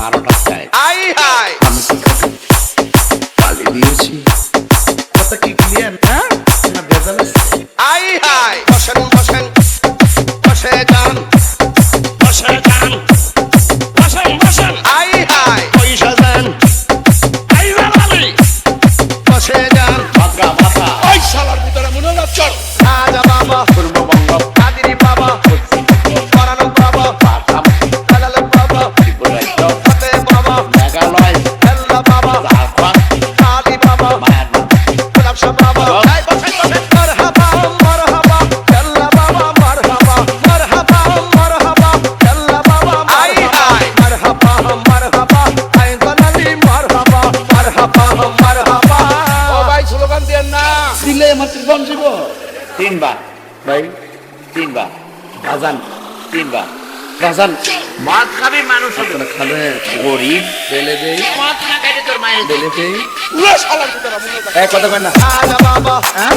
আমার বাসায় I high. আমি কি খাবি পালি দিয়েছি। কথা কি ক্লিয়ার না না বেজাল আই হাই বসেন বসেন বসে যান। বসে যান। বসেন বসেন আই হাই পয়সা যান আই বাবালি বসে যান। ভাগা ভাগা। ওই শালার ভিতরে মনে রাখ চল। আসিলে মাসির বন জীব। তিনবার। ভাই? তিনবার। গাজান তিনবার। গাজান মাছ খাবে মানুষ খাবে গরিব ফেলে দেই। মাছ না খাইলে তোর মায়ের ফেলে দেই। এক কথা কয় না বাবা। হ্যাঁ?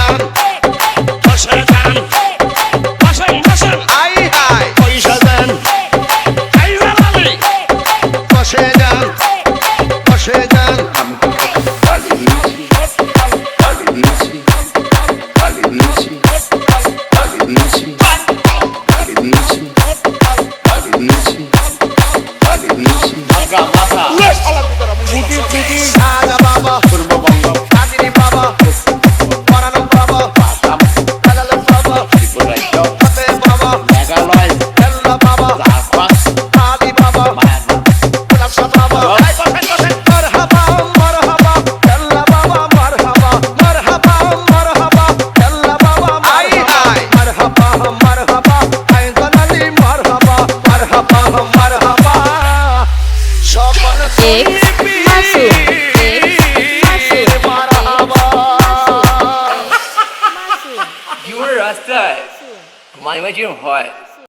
X You were a rascal. My imagine what?